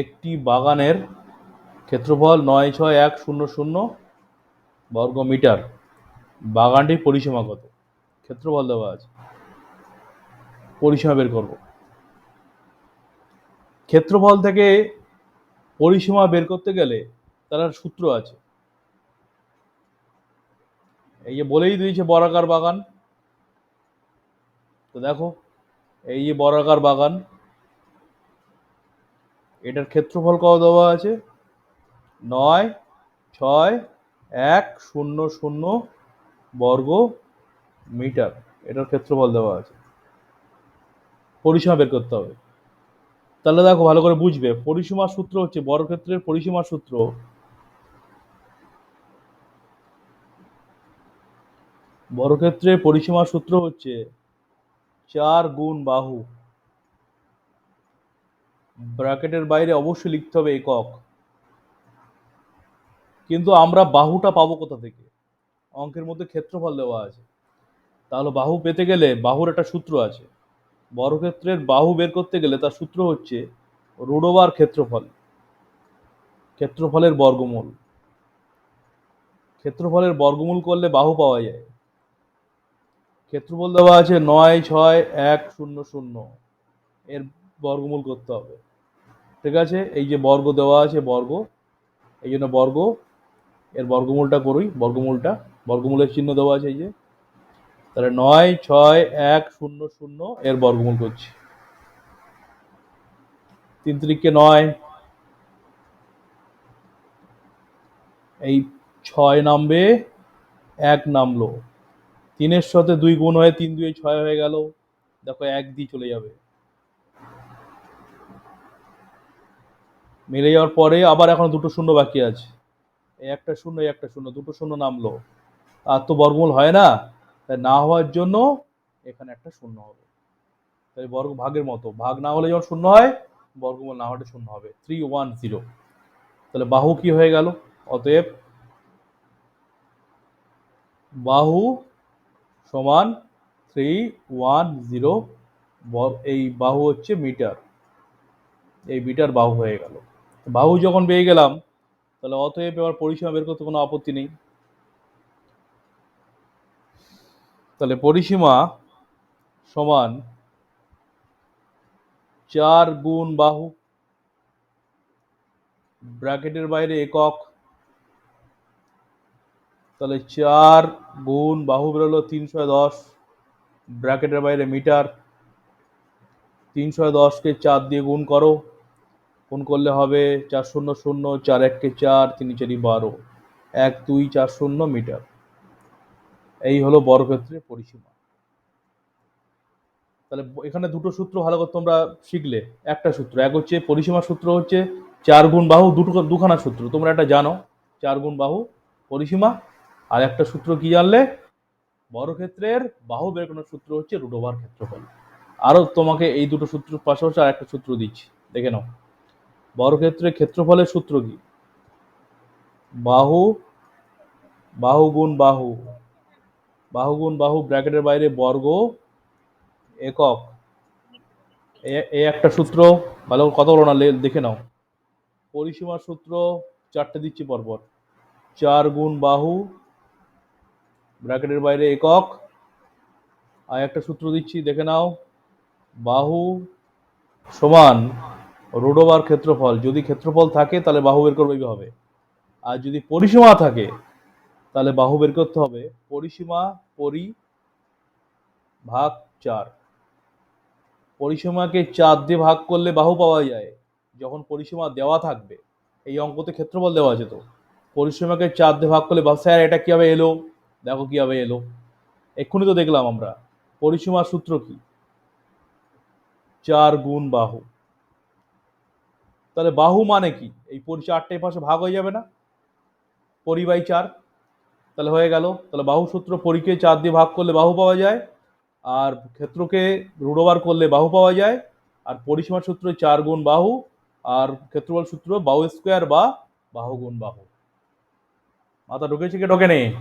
একটি বাগানের ক্ষেত্রফল নয় ছয় এক শূন্য শূন্য বর্গ মিটার। বাগানটির পরিসীমা কত? ক্ষেত্রফল দেওয়া আছে। পরিসীমা বের করব। ক্ষেত্রফল থেকে পরিসীমা বের করতে গেলে তার সূত্র আছে। এই যে বলেই দিয়েছে বরাকার বাগান। তো দেখো, এই যে বরাকার বাগান এটার ক্ষেত্রফল কত দেওয়া আছে? নয়, ছয়, এক, শূন্য শূন্য বর্গ মিটার। এটার ক্ষেত্রফল দেওয়া আছে। পরিসীমা বের করতে হবে। তাহলে দেখো, ভালো করে বুঝবে। পরিসীমার সূত্র হচ্ছে বর্গক্ষেত্রের পরিসীমার সূত্র। বর্গক্ষেত্রের পরিসীমার সূত্র হচ্ছে চার গুণ বাহু। ব্র্যাকেটের বাইরে অবশ্যই লিখতে হবে একক। কিন্তু আমরা বাহুটা পাবো কোথা থেকে? অঙ্কের মধ্যে ক্ষেত্রফল দেওয়া আছে। তাহলে বাহু পেতে গেলে বাহুর একটা সূত্র আছে। বর্গক্ষেত্রের বাহু বের করতে গেলে তার সূত্র হচ্ছে রুডোবার ক্ষেত্রফল। ক্ষেত্রফলের বর্গমূল। ক্ষেত্রফলের বর্গমূল করলে বাহু পাওয়া যায়। ক্ষেত্রফল দেওয়া আছে নয়, ছয়, এক, শূন্য শূন্য। এর বর্গমূল করতে হবে। ঠিক আছে? এই যে বর্গ দেওয়া আছে, বর্গ। এই জন্য বর্গ, এর বর্গমূলটা করুই, বর্গমূলটা। বর্গমূলের চিহ্ন দেওয়া আছে এই যে। তাহলে নয়, ছয়, এক, শূন্য শূন্য, এর বর্গমূল করছি। তিন তিরিককে নয়। এই ছয় নামবে, এক নামলো। তিনের সাথে দুই গুণ হয়ে তিন দুই ছয় হয়ে গেল। দেখো এক দিয়ে চলে যাবে। মিলে যাওয়ার পরে আবার এখন দুটো শূন্য বাকি আছে। এই একটা শূন্য, এই একটা শূন্য, দুটো শূন্য নামলো। আর তো বর্গমূল হয় না। তাই না হওয়ার জন্য এখানে একটা শূন্য হবে। তাই বর্গ ভাগের মতো। ভাগ না হলে যখন শূন্য হয়, বর্গমূল না হলে শূন্য হবে। থ্রি ওয়ান জিরো তাহলে বাহু কি হয়ে গেল? অতএব বাহু সমান থ্রি ওয়ান জিরো এই বাহু হচ্ছে মিটার এই মিটার বাহু হয়ে গেল। বাহু যখন পেয়ে গেলাম, তাহলে অতএব এবার পরিসীমা বের করতে কোনো আপত্তি নেই। তাহলে পরিসীমা সমান চার গুণ বাহু, ব্র্যাকেটের বাইরে একক। তাহলে চার গুণ বাহু বেরোলো তিনশো দশ, ব্র্যাকেটের বাইরে মিটার। তিনশো দশকে চার দিয়ে গুণ করো। গুণ করলে হবে চার শূন্য শূন্য, চার এককে চার, তিন চারি বারো। এক, দুই, চার শূন্য মিটার। এই হলো বর্গক্ষেত্রের পরিসীমা। তাহলে এখানে দুটো সূত্র ভালো করে তোমরা শিখলে। একটা সূত্র, এক হচ্ছে পরিসীমার সূত্র হচ্ছে চার গুণ বাহু, দুটো দুখানা সূত্র। তোমরা একটা জানো, চার গুণ বাহু, পরিসীমা। আর একটা সূত্র কি জানলে? বর্গক্ষেত্রের বাহু বের করানোর সূত্র হচ্ছে রুডোভার ক্ষেত্রফল। আরও তোমাকে এই দুটো সূত্র পাশাপাশি আর একটা সূত্র দিচ্ছি। দেখে নাও। বর্গক্ষেত্রের ক্ষেত্রফলের সূত্র কি? বাহু বাহু গুণ বাহু। বাহু গুণ বাহু ব্র্যাকেটের বাইরে বর্গ একক। এ একটা সূত্র, ভালো কথা বলো না দেখে নাও। পরিসীমার সূত্র, চারটে দিচ্ছি পরপর। চার গুণ বাহু, ব্র্যাকেটের বাইরে একক। আর একটা সূত্র দিচ্ছি, দেখে নাও। বাহু সমান রোডোবার ক্ষেত্রফল, যদি ক্ষেত্রফল থাকে, তাহলে বাহু বের করবে হবে আর যদি পরিসীমা থাকে, তাহলে বাহু বের করতে হবে পরিসীমা পরি ভাগ চার। পরিসীমাকে চার দিয়ে ভাগ করলে বাহু পাওয়া যায়। যখন পরিসীমা দেওয়া থাকবে, এই অঙ্কতে ক্ষেত্রফল দেওয়া আছে তো। পরিসীমাকে চার দিয়ে ভাগ করলে স্যার, এটা কীভাবে এলো? দেখো কীভাবে এলো। এক্ষুনি তো দেখলাম আমরা। পরিসীমার সূত্র কি? চার গুণ বাহু। তাহলে বাহু মানে কি? এই চারটে পাশে ভাগ হয়ে যাবে না? পরি বাই চার। তাহলে হয়ে গেল। তাহলে বাহু সূত্র পরীকে চার দিয়ে ভাগ করলে বাহু পাওয়া যায়। আর ক্ষেত্রকে রুডোবার করলে বাহু পাওয়া যায়। আর পরিসীমার সূত্র চার গুণ বাহু। আর ক্ষেত্রফল সূত্র বাহু স্কোয়ার বা বাহু গুণ বাহু। মাথা ঢুকেছে কি? ঢোকে নেই